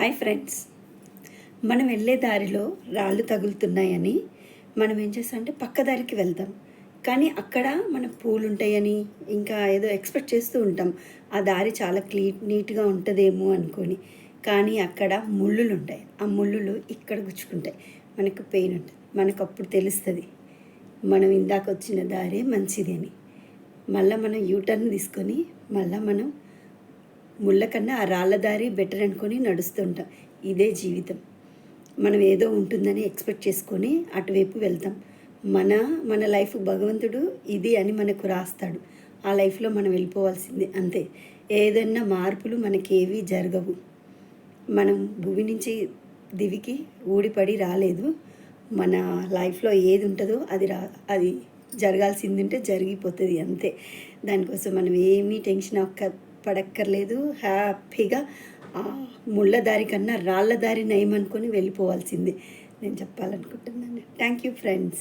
Hi friends. మనం వెళ్ళే దారిలో రాళ్ళు తగులుతున్నాయని మనం ఏం చేస్తామంటే పక్క దారికి వెళ్తాం. కానీ అక్కడ మన పూలు ఉంటాయని ఇంకా ఏదో ఎక్స్పెక్ట్ చేస్తూ ఉంటాం. ఆ దారి చాలా క్లీ నీట్గా ఉంటుందేమో అనుకొని. కానీ అక్కడ ముళ్ళులు ఉంటాయి ఆ ముళ్ళులు ఇక్కడ గుచ్చుకుంటాయి. మనకు పెయిన్ ఉంటుంది. మనకు అప్పుడు తెలుస్తుంది. మనం ఇందాక వచ్చిన దారే మంచిది అని మళ్ళీ మనం యూటర్న్ తీసుకొని మళ్ళీ మనం ముళ్ళ కన్నా ఆ రాళ్ళ దారి బెటర్ అనుకొని నడుస్తుంటాం. ఇదే జీవితం. మనం ఏదో ఉంటుందని ఎక్స్పెక్ట్ చేసుకొని అటువైపు వెళ్తాం. మన మన లైఫ్ భగవంతుడు ఇది అని మనకు రాస్తాడు. ఆ లైఫ్లో మనం వెళ్ళిపోవాల్సిందే అంతే. ఏదన్నా మార్పులు మనకేవి జరగవు. మనం భూమి నుంచి దివికి ఊడిపడి రాలేదు. మన లైఫ్లో ఏది ఉంటుందో అది రా అది జరగాల్సింది ఉంటే జరిగిపోతుంది అంతే. దానికోసం మనం ఏమీ టెన్షన్ అక్క పడక్కర్లేదు. హ్యాపీగా ఆ ముళ్ళ దారి కన్నా రాళ్ళ దారి నయమనుకొని వెళ్ళిపోవాల్సిందే. నేను చెప్పాలనుకుంటున్నాను. Thank you friends.